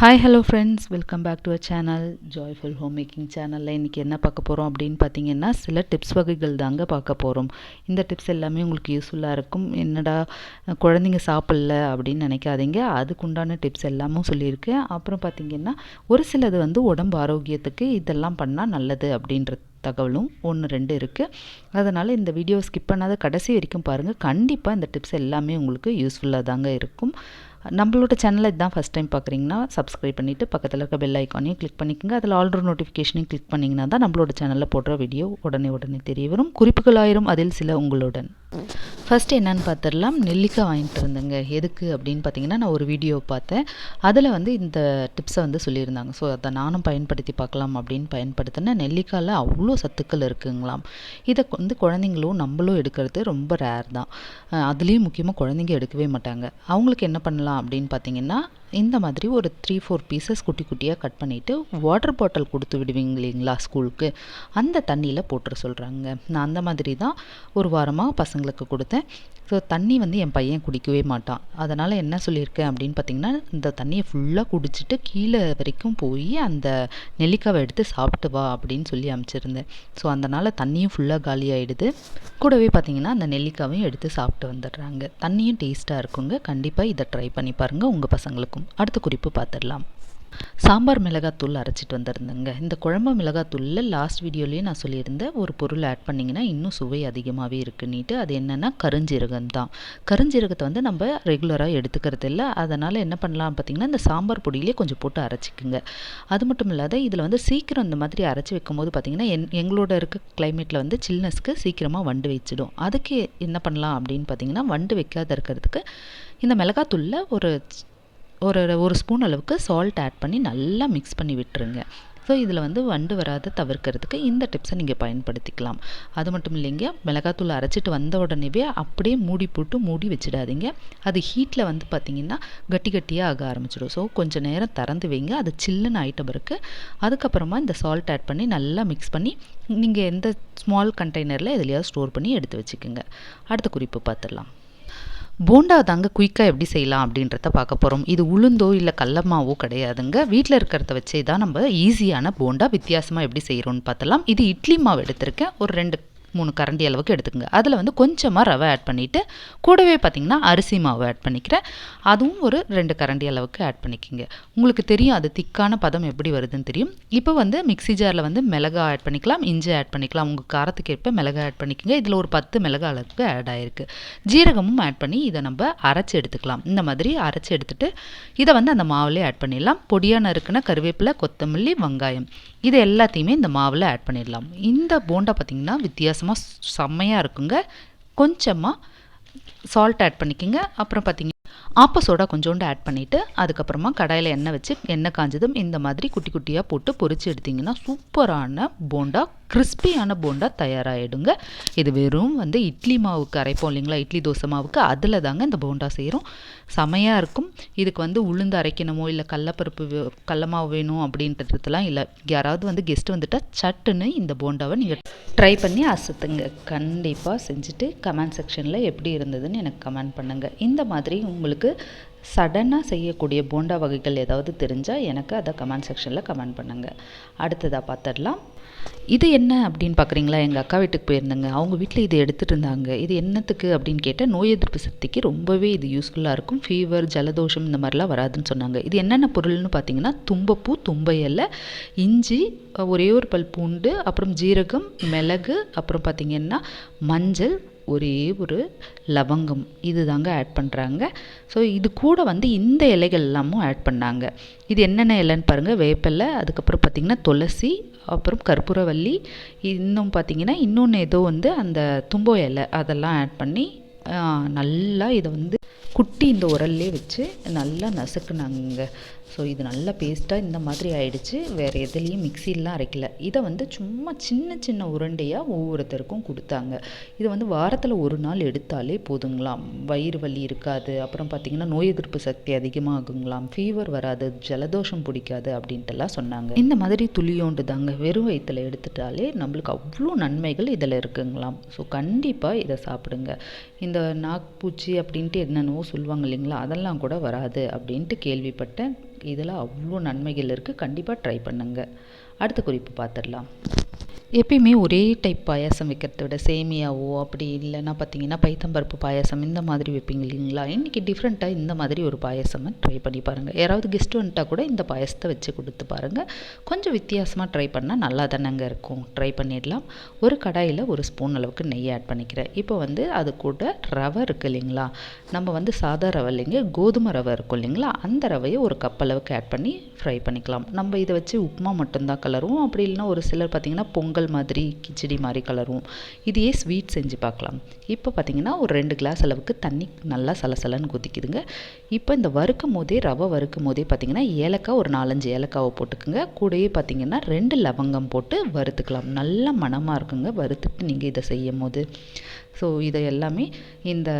Hi hello friends welcome back to a channel joyful home making சேனலில் இன்றைக்கி என்ன பார்க்க போகிறோம் அப்படின்னு பார்த்தீங்கன்னா சில டிப்ஸ் வகைகள் தாங்க பார்க்க போகிறோம் இந்த டிப்ஸ் எல்லாமே உங்களுக்கு யூஸ்ஃபுல்லாக இருக்கும். என்னடா குழந்தைங்க சாப்பிடல அப்படின்னு நினைக்காதீங்க. அதுக்குண்டான டிப்ஸ் எல்லாமும் சொல்லியிருக்கேன் அப்புறம் பார்த்தீங்கன்னா ஒரு சிலது வந்து உடம்பு ஆரோக்கியத்துக்கு இதெல்லாம் பண்ணால் நல்லது அப்படின்ற தகவலும் ஒன்று ரெண்டு இருக்குது அதனால் இந்த வீடியோ ஸ்கிப் பண்ணாத கடைசி வரைக்கும் பாருங்கள் கண்டிப்பாக இந்த டிப்ஸ் எல்லாமே உங்களுக்கு யூஸ்ஃபுல்லாக தாங்க இருக்கும். நம்மளோட சேனலை இதுதான் ஃபஸ்ட் டைம் பார்க்குறீங்கன்னா சப்ஸ்கிரைப் பண்ணிவிட்டு பக்கத்தில் இருக்க பெல் ஐக்கானையும் கிளிக் பண்ணிக்கோங்க. அதில் ஆல்ரெடி நோட்டிஃபிகேஷனையும் கிளிக் பண்ணிங்கன்னா தான் நம்மளோட சேனலில் போடுற வீடியோ உடனே உடனே தெரிய வரும். குறிப்புகள் ஆயிரும். அதில் சில உங்களுடன். ஃபஸ்ட்டு என்னென்னு பார்த்துடலாம். நெல்லிக்காய் வாங்கிட்டு இருந்தேங்க எதுக்கு அப்படின்னு பார்த்தீங்கன்னா நான் ஒரு வீடியோ பார்த்தேன். அதில் வந்து இந்த டிப்ஸை வந்து சொல்லியிருந்தாங்க. ஸோ அதை நானும் பயன்படுத்தி பார்க்கலாம் அப்படின்னு பயன்படுத்தினேன். நெல்லிக்காயில் அவ்வளோ சத்துக்கள் இருக்குங்களாம். இதை வந்து குழந்தைங்களும் நம்மளும் எடுக்கிறது ரொம்ப ரேர் தான். அதுலேயும் முக்கியமாக குழந்தைங்க எடுக்கவே மாட்டாங்க. அவங்களுக்கு என்ன பண்ணலாம் அப்படின்னு பார்த்தீங்கன்னா இந்த மாதிரி ஒரு த்ரீ ஃபோர் பீசஸ் குட்டி குட்டியாக கட் பண்ணிவிட்டு வாட்டர் பாட்டில் கொடுத்து விடுவீங்க இல்லைங்களா ஸ்கூலுக்கு அந்த தண்ணியில் போட்டுற சொல்கிறாங்க நான் அந்த மாதிரி தான் ஒரு வாரமாக பசங்களுக்கு கொடுத்தேன். ஸோ தண்ணி வந்து என் பையன் குடிக்கவே மாட்டான். அதனால் என்ன சொல்லியிருக்கேன் அப்படின்னு பார்த்தீங்கன்னா இந்த தண்ணியை ஃபுல்லாக குடிச்சிட்டு கீழே வரைக்கும் போய் அந்த நெல்லிக்காவை எடுத்து சாப்பிட்டு வா அப்படின்னு சொல்லி அனுப்பிச்சிருந்தேன். ஸோ அதனால் தண்ணியும் ஃபுல்லாக காலி ஆகிடுது கூடவே பார்த்தீங்கன்னா அந்த நெல்லிக்காவையும் எடுத்து சாப்பிட்டு வந்துடுறாங்க. தண்ணியும் டேஸ்ட்டாக இருக்குங்க. கண்டிப்பாக இதை ட்ரை பண்ணி பாருங்கள் உங்கள் பசங்களுக்கும். அடுத்த குறிப்பு பார்த்துடலாம். சாம்பார் மிளகாத்தூள் அரைச்சிட்டு வந்திருந்தேங்க. இந்த குழம்பு மிளகாத்தூளில் லாஸ்ட் வீடியோலேயே நான் சொல்லியிருந்தேன் ஒரு பொருள் ஆட் பண்ணிங்கன்னா இன்னும் சுவை அதிகமாகவே இருக்குன்னிட்டு. அது என்னென்னா கருஞ்சீரகம் தான். கருஞ்சீரகத்தை வந்து நம்ம ரெகுலராக எடுத்துக்கிறது இல்லை. அதனால் என்ன பண்ணலாம் பார்த்திங்கன்னா இந்த சாம்பார் பொடியிலே கொஞ்சம் போட்டு அரைச்சிக்குங்க. அது மட்டும் இல்லாத இதில் வந்து சீக்கிரம் இந்த மாதிரி அரைச்சி வைக்கும்போது பார்த்திங்கன்னா என் எங்களோட இருக்க கிளைமேட்டில் வந்து சில்னஸ்க்கு சீக்கிரமாக வண்டு வச்சிடும். அதுக்கு என்ன பண்ணலாம் அப்படின்னு பார்த்திங்கன்னா வண்டு வைக்காத இருக்கிறதுக்கு இந்த மிளகாத்தூளில் ஒரு ஒரு ஒரு ஸ்பூன் அளவுக்கு சால்ட் ஆட் பண்ணி நல்லா மிக்ஸ் பண்ணி விட்டுருங்க. ஸோ இதில் வந்து வண்டு வராத தவிர்க்கிறதுக்கு இந்த டிப்ஸை நீங்கள் பயன்படுத்திக்கலாம். அது மட்டும் இல்லைங்க மிளகாத்தூள் அரைச்சிட்டு வந்த உடனேவே அப்படியே மூடி போட்டு மூடி வச்சிடாதீங்க. அது ஹீட்டில் வந்து பார்த்திங்கன்னா கட்டி கட்டியாக ஆக ஆரம்பிச்சிடும். ஸோ கொஞ்சம் நேரம் திறந்து வைங்க. அது சில்லுன்னு ஐட்டம் இருக்குது அதுக்கப்புறமா இந்த சால்ட் ஆட் பண்ணி நல்லா மிக்ஸ் பண்ணி நீங்கள் எந்த ஸ்மால் கண்டெய்னரில் எதுலையாவது ஸ்டோர் பண்ணி எடுத்து வச்சுக்கோங்க. அடுத்த குறிப்பு பார்த்துடலாம் போண்டா தாங்க குயிக்காக எப்படி செய்யலாம் அப்படின்றத பார்க்க போகிறோம் இது உளுந்தோ இல்லை கடலமாவோ கிடையாதுங்க. வீட்டில் இருக்கிறத வச்சே தான் நம்ம ஈஸியான போண்டா வித்தியாசமாக எப்படி செய்கிறோன்னு பார்த்தலாம் இது இட்லி மாவு எடுத்திருக்கேன். ஒரு ரெண்டு மூணு கரண்டி அளவுக்கு எடுத்துக்கோங்க. அதில் வந்து கொஞ்சமாக ரவை ஆட் பண்ணிவிட்டு கூடவே பார்த்திங்கன்னா அரிசி மாவு ஆட் பண்ணிக்கிறேன். அதுவும் ஒரு ரெண்டு கரண்டி அளவுக்கு ஆட் பண்ணிக்கிங்க. உங்களுக்கு தெரியும் அது திக்கான பதம் எப்படி வருதுன்னு தெரியும். இப்போ வந்து மிக்சி ஜாரில் வந்து மிளகா ஆட் பண்ணிக்கலாம் இஞ்சி ஆட் பண்ணிக்கலாம். உங்கள் காரத்துக்கு ஏற்ப மிளகா ஆட் பண்ணிக்கோங்க. இதில் ஒரு பத்து மிளகா அளவுக்கு ஆட் ஆகிருக்கு ஜீரகமும் ஆட் பண்ணி இதை நம்ம அரைச்சி எடுத்துக்கலாம். இந்த மாதிரி அரைச்சி எடுத்துகிட்டு இதை வந்து அந்த மாவுலேயே ஆட் பண்ணிடலாம். பொடியாக நறுக்குன கருவேப்பிலை கொத்தமல்லி வெங்காயம். இது எல்லாத்தையுமே இந்த மாவில் ஆட் பண்ணிடலாம். இந்த போண்டா பார்த்திங்கன்னா வித்தியாசமாக செம்மையாக இருக்குங்க. கொஞ்சமாக சால்ட் ஆட் பண்ணிக்கோங்க. அப்புறம் பார்த்திங்க ஆப்ப சோடா கொஞ்சோண்டு ஆட் பண்ணிவிட்டு அதுக்கப்புறமா கடாயில் எண்ணெய் வச்சு எண்ணெய் காஞ்சதும் இந்த மாதிரி குட்டி குட்டியாக போட்டு பொரித்து எடுத்திங்கன்னா சூப்பரான போண்டா கிறிஸ்பியான போண்டா தயாராகிடுங்க இது வெறும் வந்து இட்லி மாவுக்கு அரைப்போம் இல்லைங்களா? இட்லி தோசை மாவுக்கு. அதில் தாங்க இந்த போண்டா செய்கிறோம் செமையாக இருக்கும். இதுக்கு வந்து உளுந்து அரைக்கணுமோ இல்லை கடலப்பருப்பு கடல மாவு வேணும் அப்படின்றதுலாம் இல்லை. யாராவது வந்து கெஸ்ட் வந்துட்டால் சட்டுன்னு இந்த போண்டாவை நீங்கள் ட்ரை பண்ணி அசத்துங்க. கண்டிப்பாக செஞ்சுட்டு கமெண்ட் செக்ஷனில் எப்படி இருந்ததுன்னு எனக்கு கமெண்ட் பண்ணுங்கள் இந்த மாதிரி உங்களுக்கு சடனாக செய்யக்கூடிய போண்டா வகைகள் ஏதாவது தெரிஞ்சால் எனக்கு அதை கமெண்ட் செக்ஷனில் கமெண்ட் பண்ணுங்கள் அடுத்ததாக பார்த்துடலாம் இது என்ன அப்படின்னு பார்க்குறீங்களா? எங்கள் அக்கா வீட்டுக்கு போயிருந்தேங்க. அவங்க வீட்டில் இது எடுத்துகிட்டு இருந்தாங்க. இது என்னத்துக்கு அப்படின்னு கேட்டால் நோய் எதிர்ப்பு சக்திக்கு ரொம்பவே இது யூஸ்ஃபுல்லாக இருக்கும். ஃபீவர் ஜலதோஷம் இந்த மாதிரிலாம் வராதுன்னு சொன்னாங்க. இது என்னென்ன பொருள்னு பார்த்தீங்கன்னா தும்பப்பூ தும்ப இலை இஞ்சி ஒரே ஒரு பல் பூண்டு அப்புறம் ஜீரகம் மிளகு அப்புறம் பார்த்திங்கன்னா மஞ்சள் ஒரே ஒரு லவங்கம். இது தாங்க ஆட் பண்ணுறாங்க ஸோ இது கூட வந்து இந்த இலைகள் எல்லாமும் ஆட் பண்ணாங்க. இது என்னென்ன இலைன்னு பாருங்கள் வேப்பிலை அதுக்கப்புறம் பார்த்திங்கன்னா துளசி அப்புறம் கற்பூரவல்லி இன்னும் பார்த்திங்கன்னா இன்னொன்று ஏதோ வந்து அந்த தும்போ இலை அதெல்லாம் ஆட் பண்ணி நல்லா இதை வந்து குட்டி இந்த உரல்லே வச்சு நல்லா நசுக்குனாங்க ஸோ இது நல்லா பேஸ்ட்டாக இந்த மாதிரி ஆயிடுச்சு. வேறு எதுலேயும் மிக்சிலாம் அரைக்கல. இதை வந்து சும்மா சின்ன சின்ன உருண்டையாக ஒவ்வொருத்தருக்கும் கொடுத்தாங்க. இது வந்து வாரத்தில் ஒரு நாள் எடுத்தாலே போதுங்களாம். வயிறு வலி இருக்காது. அப்புறம் பார்த்திங்கன்னா நோய் எதிர்ப்பு சக்தி அதிகமாகுங்களாம். ஃபீவர் வராது. ஜலதோஷம் பிடிக்காது அப்படின்ட்டுலாம் சொன்னாங்க. இந்த மாதிரி துளியோண்டு தாங்க வெறும் வயிற்றில் எடுத்துட்டாலே நம்மளுக்கு அவ்வளோ நன்மைகள் இதில் இருக்குங்களாம். ஸோ கண்டிப்பாக இதை சாப்பிடுங்க. இந்த நாக்பூச்சி அப்படின்ட்டு என்னென்னவோ சொல்லுவாங்க இல்லைங்களா? அதெல்லாம் கூட வராது அப்படின்ட்டு கேள்விப்பட்டேன். இதில் அவ்வளோ நன்மைகள் இருக்குது. கண்டிப்பாக ட்ரை பண்ணுங்கள் அடுத்த குறிப்பு பார்த்துடலாம். எப்பயுமே ஒரே டைப் பாயாசம் வைக்கிறத விட சேமியாவோ அப்படி இல்லைன்னா பார்த்தீங்கன்னா பைத்தம்பருப்பு பாயாசம் இந்த மாதிரி வைப்பீங்க இல்லைங்களா? இன்றைக்கி டிஃப்ரெண்ட்டாக இந்த மாதிரி ஒரு பாயாசமாக ட்ரை பண்ணி பாருங்கள் யாராவது கெஸ்ட் வந்துட்டால் கூட இந்த பாயாசத்தை வச்சு கொடுத்து பாருங்கள் கொஞ்சம் வித்தியாசமாக ட்ரை பண்ணால் நல்லா தானேங்க இருக்கும். ட்ரை பண்ணிடலாம். ஒரு கடாயில் ஒரு ஸ்பூன் அளவுக்கு நெய் ஆட் பண்ணிக்கிறேன். இப்போ வந்து அது கூட ரவை இருக்குது இல்லைங்களா? நம்ம வந்து சாதா ரவை இல்லைங்க கோதுமை ரவை இருக்கும் இல்லைங்களா? அந்த ரவையை ஒரு கப் அளவுக்கு ஆட் பண்ணி ஃப்ரை பண்ணிக்கலாம். நம்ம இதை வச்சு உப்புமா மட்டும்தான் கலருவோம். அப்படி இல்லைன்னா ஒரு சிலர் பார்த்திங்கன்னா பொங்கல் மாதிரி கிச்சடி மாதிரி கலருவோம். இதையே ஸ்வீட் செஞ்சு பார்க்கலாம். இப்போ பார்த்திங்கன்னா ஒரு ரெண்டு கிளாஸ் அளவுக்கு தண்ணி நல்லா சலசலன்னு கொதிக்குதுங்க. இப்போ இந்த வறுக்கும் போதே ரவை வறுக்கும் போதே பார்த்திங்கன்னா ஏலக்காய் ஒரு நாலஞ்சு ஏலக்காவை போட்டுக்குங்க. கூடயே பார்த்திங்கன்னா ரெண்டு லவங்கம் போட்டு வறுத்துக்கலாம். நல்ல மணமாக இருக்குங்க. வறுத்துட்டு நீங்கள் இதை செய்யும் போது ஸோ இதை எல்லாமே இந்த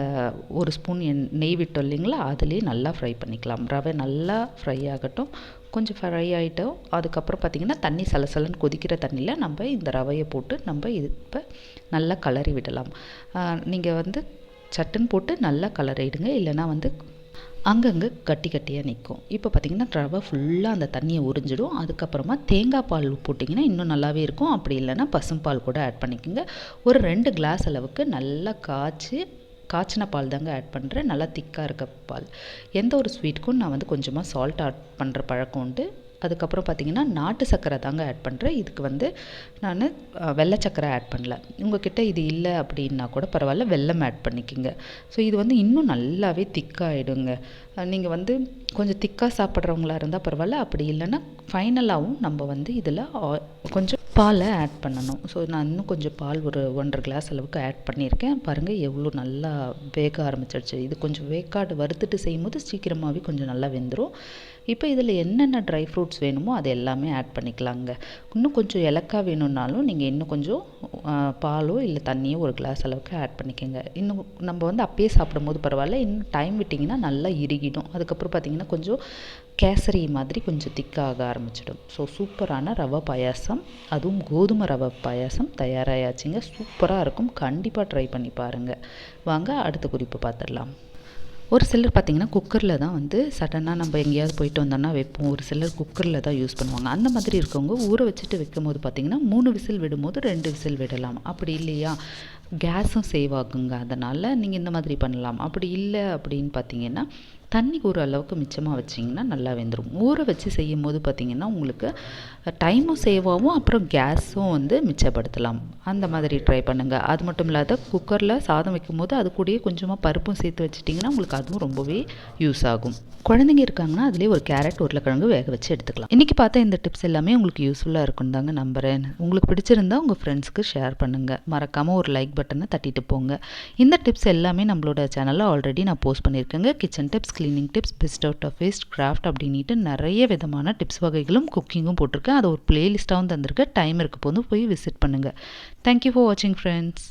ஒரு ஸ்பூன் எண் நெய் விட்டோம் இல்லைங்களா? அதுலேயே நல்லா ஃப்ரை பண்ணிக்கலாம். ரவை நல்லா ஃப்ரை ஆகட்டும். கொஞ்சம் ஃப்ரை ஆகிட்டோம் அதுக்கப்புறம் பார்த்திங்கன்னா தண்ணி சலசலன்னு கொதிக்கிற தண்ணியில் நம்ம இந்த ரவையை போட்டு நம்ம இது இப்போ நல்லா கலரி விடலாம். நீங்கள் வந்து சட்டுன்னு போட்டு நல்லா கலரிடுங்க இல்லைன்னா வந்து அங்கங்கே கட்டி கட்டியாக நிற்கும் இப்போ பார்த்திங்கன்னா ரவை ஃபுல்லாக அந்த தண்ணியை உறிஞ்சிடும். அதுக்கப்புறமா தேங்காய் பால் போட்டிங்கன்னா இன்னும் நல்லாவே இருக்கும். அப்படி இல்லைன்னா பசும்பால் கூட ஆட் பண்ணிக்கோங்க. ஒரு ரெண்டு கிளாஸ் அளவுக்கு நல்லா காய்ச்சி காய்ச்சின பால் தாங்க ஆட் பண்ணுறேன் நல்லா திக்காக இருக்க பால். எந்த ஒரு ஸ்வீட்டுக்கும் நான் வந்து கொஞ்சமாக சால்ட் ஆட் பண்ணுற பழக்கம் உண்டு. அதுக்கப்புறம் பார்த்திங்கன்னா நாட்டு சர்க்கரை தாங்க ஆட் பண்ணுறேன் இதுக்கு வந்து நான் வெள்ளை சர்க்கரை ஆட் பண்ணல. உங்ககிட்ட இது இல்லை அப்படின்னா கூட பரவாயில்ல வெள்ளம் ஆட் பண்ணிக்கோங்க. ஸோ இது வந்து இன்னும் நல்லாவே திக்காகிடுங்க நீங்கள் வந்து கொஞ்சம் திக்காக சாப்பிட்றவங்களா இருந்தால் பரவாயில்ல அப்படி இல்லைன்னா ஃபைனலாகவும் நம்ம வந்து இதில் கொஞ்சம் பாலை ஆட் பண்ணணும். ஸோ நான் இன்னும் கொஞ்சம் பால் ஒரு ஒன்றரை கிளாஸ் அளவுக்கு ஆட் பண்ணியிருக்கேன். பாருங்கள் எவ்வளோ நல்லா வேக ஆரம்பிச்சிடுச்சு. இது கொஞ்சம் வேக்காடு வறுத்துட்டு செய்யும்போது சீக்கிரமாகவே கொஞ்சம் நல்லா வெந்துடும் இப்போ இதில் என்னென்ன ட்ரை ஃப்ரூட்ஸ் வேணுமோ அது எல்லாமே ஆட் பண்ணிக்கலாங்க. இன்னும் கொஞ்சம் இலக்காய் வேணும்னாலும் நீங்கள் இன்னும் கொஞ்சம் பாலோ இல்லை தண்ணியோ ஒரு கிளாஸ் அளவுக்கு ஆட் பண்ணிக்கோங்க. இன்னும் நம்ம வந்து அப்பயே சாப்பிடும்போது பரவாயில்ல. இன்னும் டைம் விட்டிங்கன்னா நல்லா இறுகிடும். அதுக்கப்புறம் பார்த்திங்கன்னா கொஞ்சம் கேசரி மாதிரி கொஞ்சம் திக்காக ஆரம்பிச்சிடும். ஸோ சூப்பரான ரவை பாயாசம். அதுவும் கோதுமை ரவை பாயாசம் தயாராகியாச்சுங்க சூப்பராக இருக்கும். கண்டிப்பாக ட்ரை பண்ணி பாருங்கள் வாங்க அடுத்த குறிப்பு பார்த்துடலாம். ஒரு சிலர் பார்த்திங்கன்னா குக்கரில் தான் வந்து சடனாக நம்ம எங்கேயாவது போயிட்டு வந்தோம்னா வைப்போம். ஒரு சிலர் குக்கரில் தான் யூஸ் பண்ணுவாங்க. அந்த மாதிரி இருக்கவங்க ஊற வச்சுட்டு வைக்கும் போது பார்த்திங்கன்னா மூணு விசில் விடும்போது ரெண்டு விசில் விடலாம். அப்படி இல்லையா? கேஸும் சேவ் ஆகுங்க. அதனால் நீங்கள் இந்த மாதிரி பண்ணலாம். அப்படி இல்லை அப்படின்னு பார்த்தீங்கன்னா தண்ணி ஊற அளவுக்கு மிச்சமாக வச்சிங்கன்னா நல்லா வெந்துடும் ஊற வச்சு செய்யும் போது பார்த்திங்கன்னா உங்களுக்கு டைமும் சேவ் ஆகும் அப்புறம் கேஸும் வந்து மிச்சப்படுத்தலாம். அந்த மாதிரி ட்ரை பண்ணுங்கள் அது மட்டும் இல்லாத குக்கரில் சாதம் வைக்கும்போது அது கூடயே கொஞ்சமாக பருப்பும் சேர்த்து வச்சிட்டிங்கன்னா உங்களுக்கு அதுவும் ரொம்பவே யூஸ் ஆகும். குழந்தைங்க இருக்காங்கன்னா அதுலேயே ஒரு கேரட் உருளைக்கிழங்கு வேக வச்சு எடுத்துக்கலாம். இன்றைக்கி பார்த்தா இந்த டிப்ஸ் எல்லாமே உங்களுக்கு யூஸ்ஃபுல்லாக இருக்குன்னு தாங்க நம்புகிறேன் உங்களுக்கு பிடிச்சிருந்தா உங்கள் ஃப்ரெண்ட்ஸ்க்கு ஷேர் பண்ணுங்கள் மறக்காமல் ஒரு லைக் பட்டனை தட்டிட்டு போங்க. இந்த டிப்ஸ் எல்லாமே நம்மளோட சேனலில் ஆல்ரெடி நான் post பண்ணியிருக்கேங்க. Kitchen tips cleaning tips best out of waste craft அப்படின்ட்டு நிறைய விதமான டிப்ஸ் வகைகளும் குக்கிங்கும் போட்டிருக்கேன் அது ஒரு பிளேலிஸ்ட்டாகவும் தந்திருக்கேன் டைம் இருக்க போது போய் விசிட் பண்ணுங்கள் தேங்க்யூ ஃபார் வாட்சிங் ஃப்ரெண்ட்ஸ்